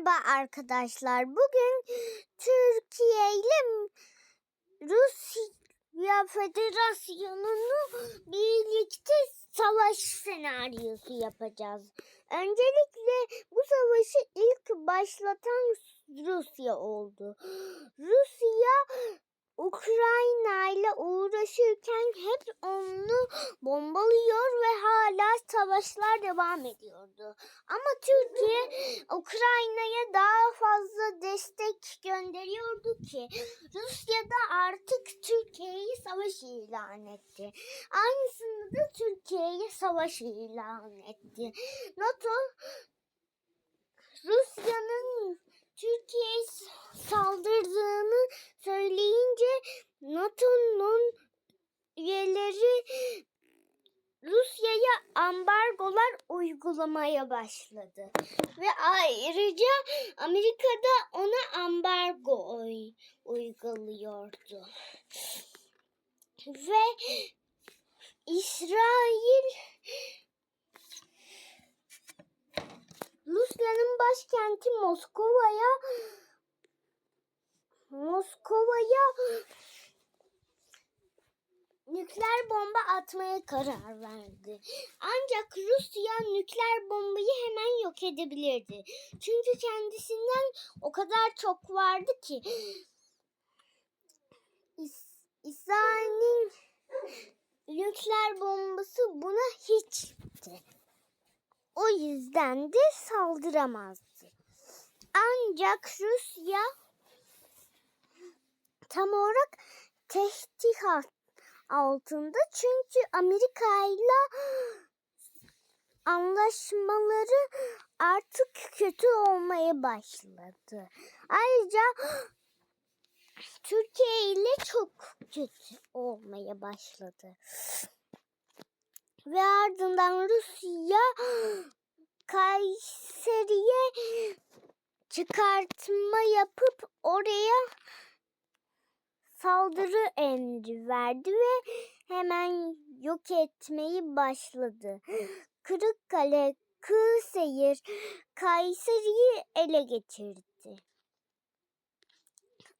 Merhaba arkadaşlar. Bugün Türkiye ile Rusya Federasyonu'nu birlikte savaş senaryosu yapacağız. Öncelikle bu savaşı ilk başlatan Rusya oldu. Rusya Ukrayna ile uğraşırken hep onu bombalıyor ve hala savaşlar devam ediyordu. Ama Türkiye Ukrayna'ya daha fazla destek gönderiyordu ki Rusya da artık Türkiye'yi savaş ilan etti. Aynısını da Türkiye'ye savaş ilan etti. NATO Rusya'nın Türkiye'ye saldırdığını söyleyince NATO'nun üyeleri Rusya'ya ambargolar uygulamaya başladı. Ve ayrıca Amerika'da ona ambargo uy- uyguluyordu. Ve İsrail Rusya'nın başkenti Moskova'ya Moskova'ya nükleer bomba atmaya karar verdi. Ancak Rusya nükleer bombayı hemen yok edebilirdi. Çünkü kendisinden o kadar çok vardı ki İs- İsrail'in nükleer bombası buna hiçti. O yüzden de saldıramazdı. Ancak Rusya tam olarak tehdit altında çünkü Amerika ile anlaşmaları artık kötü olmaya başladı. Ayrıca Türkiye ile çok kötü olmaya başladı. Ve ardından Rusya Kayseri'ye çıkartma yapıp oraya saldırı emri verdi ve hemen yok etmeyi başladı. Kırıkkale, Kırşehir, Kayseri'yi ele geçirdi.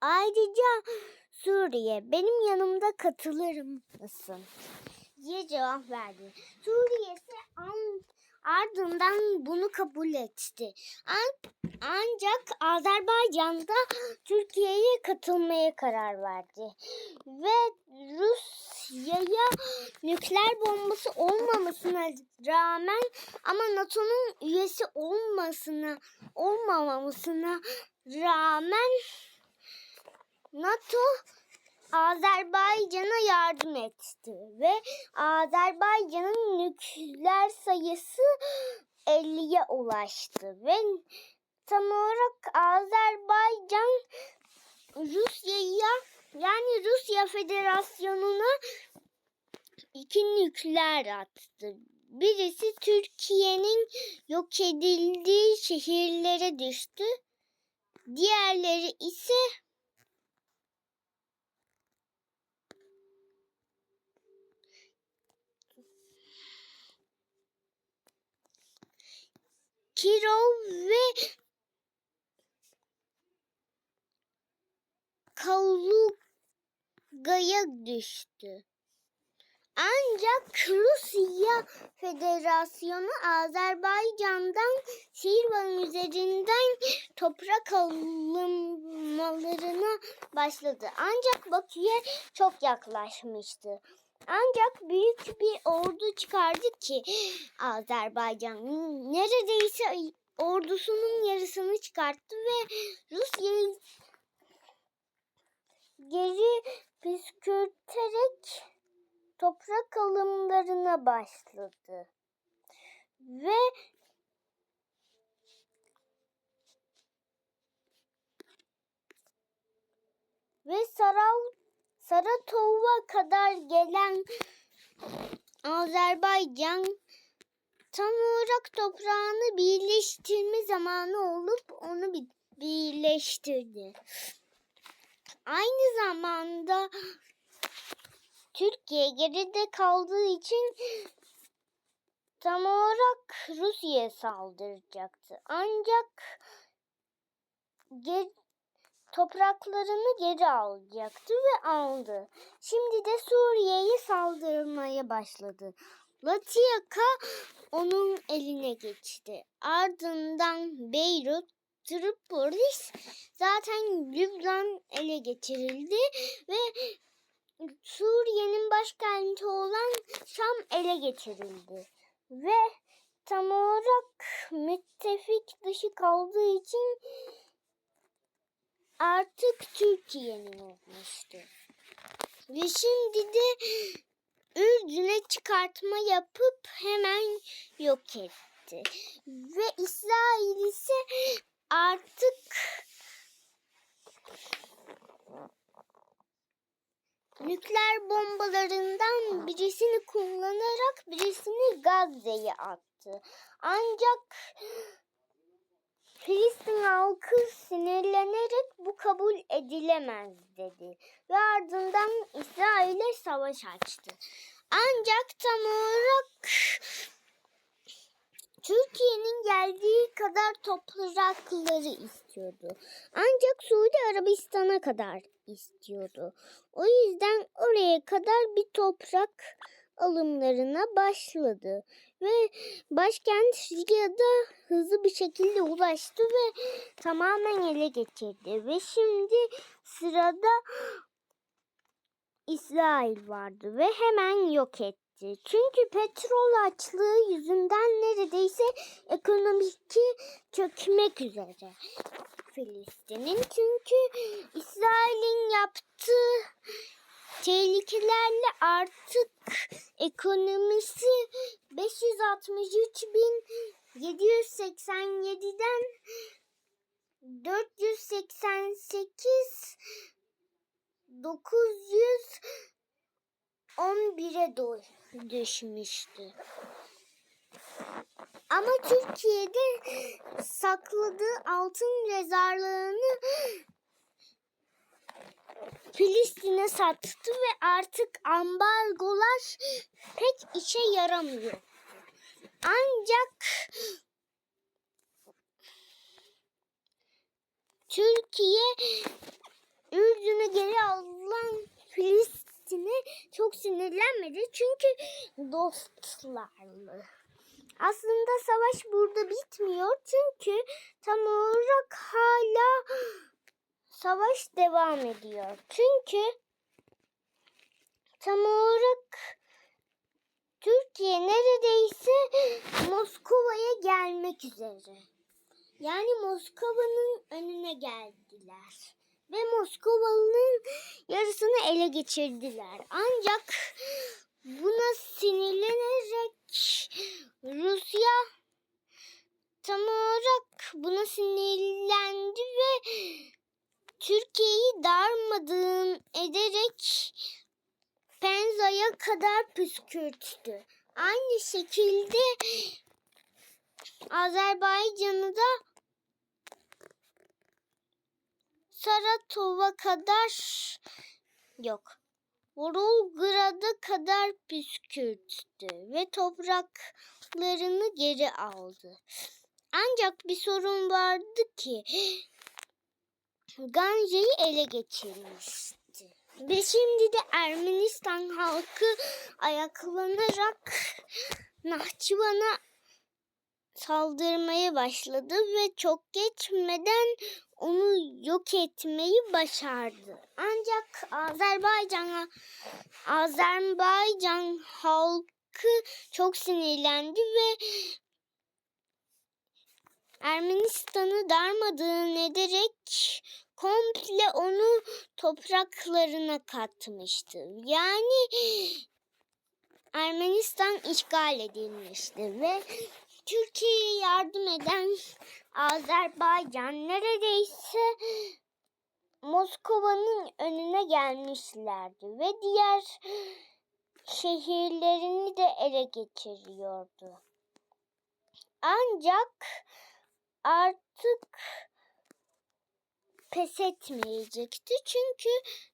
Ayrıca Suriye benim yanımda katılır mısın? Diye cevap verdi. Suriye ise an, ardından bunu kabul etti. An, ancak Azerbaycan'da Türkiye'ye katılmaya karar verdi. Ve Rusya'ya nükleer bombası olmamasına rağmen ama NATO'nun üyesi olmasına olmamasına rağmen NATO Azerbaycan'a yardım etti ve Azerbaycan'ın nükleer sayısı 50'ye ulaştı ve tam olarak Azerbaycan Rusya'ya yani Rusya Federasyonu'na iki nükleer attı. Birisi Türkiye'nin yok edildiği şehirlere düştü. Diğerleri ise Kirov ve Kaluga'ya düştü. Ancak Rusya Federasyonu Azerbaycan'dan Şirvan üzerinden toprak alınmalarına başladı. Ancak Bakü'ye çok yaklaşmıştı. Ancak büyük bir ordu çıkardı ki Azerbaycan neredeyse ordusunun yarısını çıkarttı ve Rusya'yı geri püskürterek toprak alımlarına başladı. Ve ve Sarav Saratov'a kadar gelen Azerbaycan tam olarak toprağını birleştirme zamanı olup onu bir- birleştirdi. Aynı zamanda Türkiye geride kaldığı için tam olarak Rusya'ya saldıracaktı. Ancak ge- topraklarını geri alacaktı ve aldı. Şimdi de Suriye'ye saldırmaya başladı. Latiyaka onun eline geçti. Ardından Beyrut, Tripolis zaten Lübnan ele geçirildi ve Suriye'nin başkenti olan Şam ele geçirildi. Ve tam olarak müttefik dışı kaldığı için artık Türkiye'nin olmuştu. Ve şimdi de Ürdün'e çıkartma yapıp hemen yok etti. Ve İsrail ise artık nükleer bombalarından birisini kullanarak birisini Gazze'ye attı. Ancak Filistin halkı sinirlenerek bu kabul edilemez dedi ve ardından İsrail'e savaş açtı. Ancak tam olarak Türkiye'nin geldiği kadar toprakları istiyordu. Ancak Suudi Arabistan'a kadar istiyordu. O yüzden oraya kadar bir toprak alımlarına başladı ve başkent Riyad'a hızlı bir şekilde ulaştı ve tamamen ele geçirdi ve şimdi sırada İsrail vardı ve hemen yok etti. Çünkü petrol açlığı yüzünden neredeyse ekonomik çökmek üzere. Filistin'in çünkü İsrail'in yaptığı tehlikelerle artık ekonomisi 563.787'den 488 911'e do- düşmüştü. Ama Türkiye'de sakladığı altın rezervlerini Filistin'e sattı ve artık ambargolar pek işe yaramıyor. Ancak Türkiye Ürdün'ü geri alan Filistin'e çok sinirlenmedi çünkü dostlarlı. Aslında savaş burada bitmiyor çünkü tam olarak hala savaş devam ediyor. Çünkü tam olarak Türkiye neredeyse Moskova'ya gelmek üzere. Yani Moskova'nın önüne geldiler. Ve Moskova'nın yarısını ele geçirdiler. Ancak buna sinirlenerek Rusya tam olarak buna sinirlendi Türkiye'yi darmadağın ederek Penza'ya kadar püskürttü. Aynı şekilde Azerbaycan'ı da Saratov'a kadar yok. Volgograd'a kadar püskürttü ve topraklarını geri aldı. Ancak bir sorun vardı ki Ganja'yı ele geçirmişti. Ve şimdi de Ermenistan halkı ayaklanarak Nahçıvan'a saldırmaya başladı ve çok geçmeden onu yok etmeyi başardı. Ancak Azerbaycan'a Azerbaycan halkı çok sinirlendi ve Ermenistan'ı darmadağın ederek komple onu topraklarına katmıştı. Yani Ermenistan işgal edilmişti ve Türkiye'ye yardım eden Azerbaycan neredeyse Moskova'nın önüne gelmişlerdi ve diğer şehirlerini de ele geçiriyordu. Ancak artık pes etmeyecekti çünkü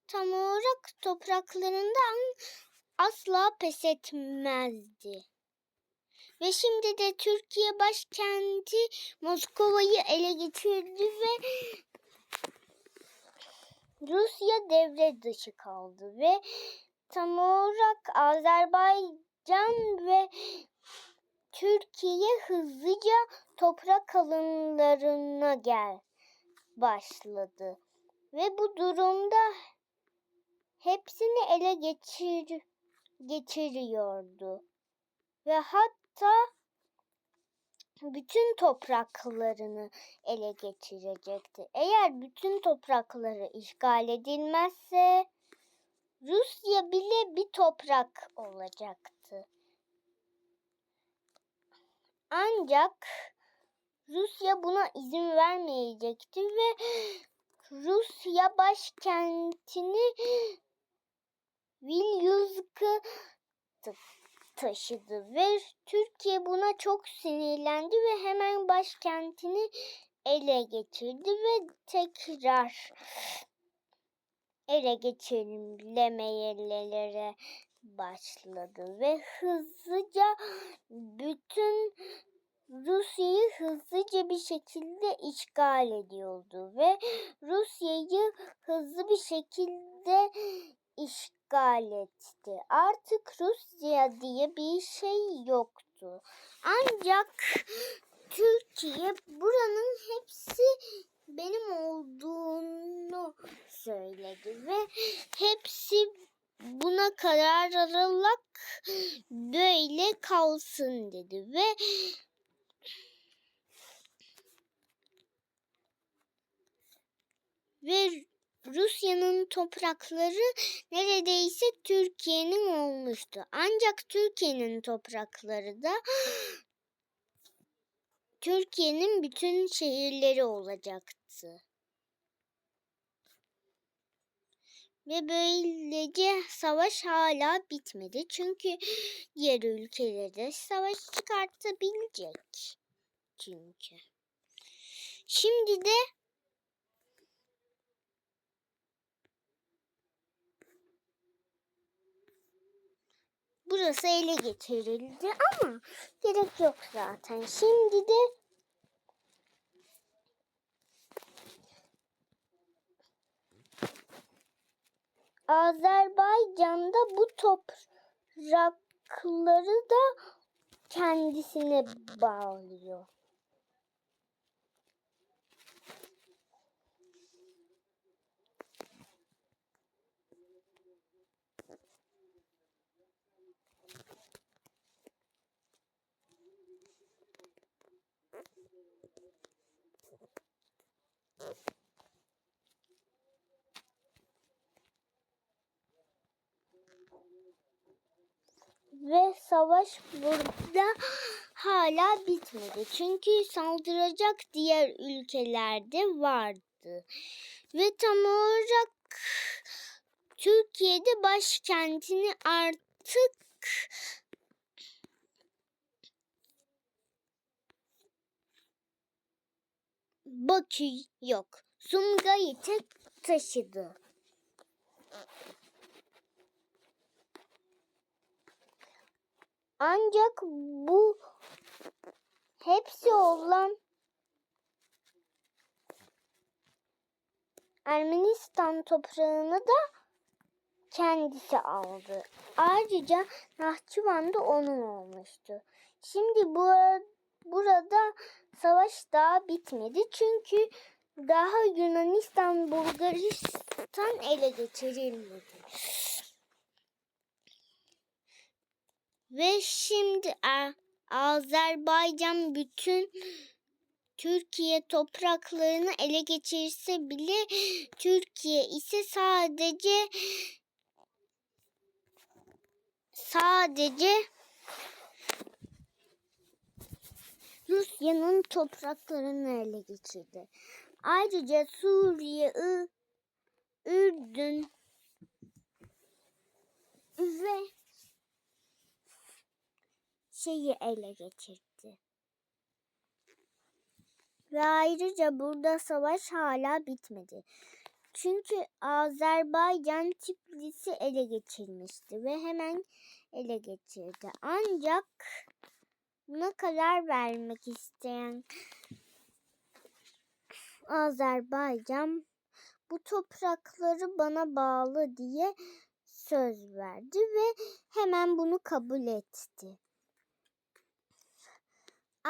tam olarak topraklarından asla pes etmezdi. Ve şimdi de Türkiye başkenti Moskova'yı ele geçirdi ve Rusya devre dışı kaldı ve tam olarak Azerbaycan ve Türkiye hızlıca toprak alımlarına gel başladı ve bu durumda hepsini ele geçir geçiriyordu ve hatta bütün topraklarını ele geçirecekti. Eğer bütün toprakları işgal edilmezse Rusya bile bir toprak olacaktı. Ancak Rusya buna izin vermeyecekti ve Rusya başkentini Vilnius'a taşıdı ve Türkiye buna çok sinirlendi ve hemen başkentini ele geçirdi ve tekrar ele geçirilemeyelere başladı ve hızlıca bütün Rusya'yı hızlıca bir şekilde işgal ediyordu ve Rusya'yı hızlı bir şekilde işgal etti. Artık Rusya diye bir şey yoktu. Ancak Türkiye buranın hepsi benim olduğunu söyledi ve hepsi buna karar alarak böyle kalsın dedi ve ve Rusya'nın toprakları neredeyse Türkiye'nin olmuştu. Ancak Türkiye'nin toprakları da Türkiye'nin bütün şehirleri olacaktı. Ve böylece savaş hala bitmedi. Çünkü diğer ülkelerde savaş çıkartabilecek. Çünkü. Şimdi de burası ele geçirildi ama gerek yok zaten. Şimdi de Azerbaycan'da bu toprakları da kendisine bağlıyor. Ve savaş burada hala bitmedi. Çünkü saldıracak diğer ülkelerde vardı. Ve tam olarak Türkiye'de başkentini artık Bakü yok. Sumgayit'e taşıdı. Ancak bu hepsi olan Ermenistan toprağını da kendisi aldı. Ayrıca Nahçıvan da onun olmuştu. Şimdi bu burada savaş daha bitmedi çünkü daha Yunanistan, Bulgaristan ele geçirilmedi. Ve şimdi Azerbaycan bütün Türkiye topraklarını ele geçirse bile Türkiye ise sadece sadece Rusya'nın topraklarını ele geçirdi. Ayrıca Suriye, Ürdün ve şeyi ele geçirdi. Ve ayrıca burada savaş hala bitmedi. Çünkü Azerbaycan Tiflis'i ele geçirmişti ve hemen ele geçirdi. Ancak buna karar vermek isteyen Azerbaycan bu toprakları bana bağlı diye söz verdi ve hemen bunu kabul etti.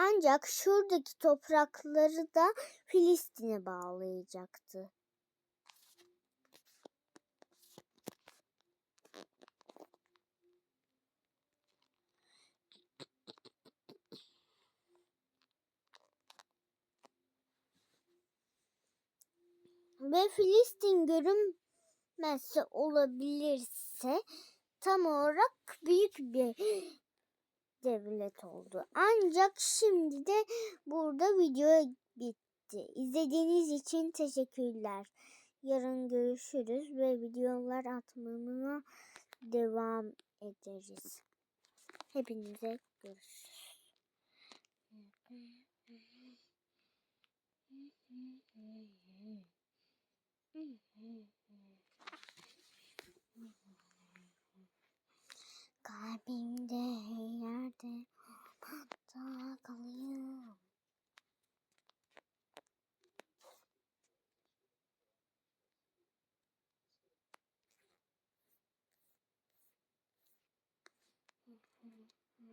Ancak şuradaki toprakları da Filistin'e bağlayacaktı. Ve Filistin görünmezse olabilirse tam olarak büyük bir devlet oldu. Ancak şimdi de burada video bitti. İzlediğiniz için teşekkürler. Yarın görüşürüz ve videolar atmamına devam ederiz. Hepinize görüşürüz.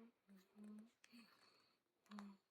Mm-hmm. mm-hmm. mm-hmm.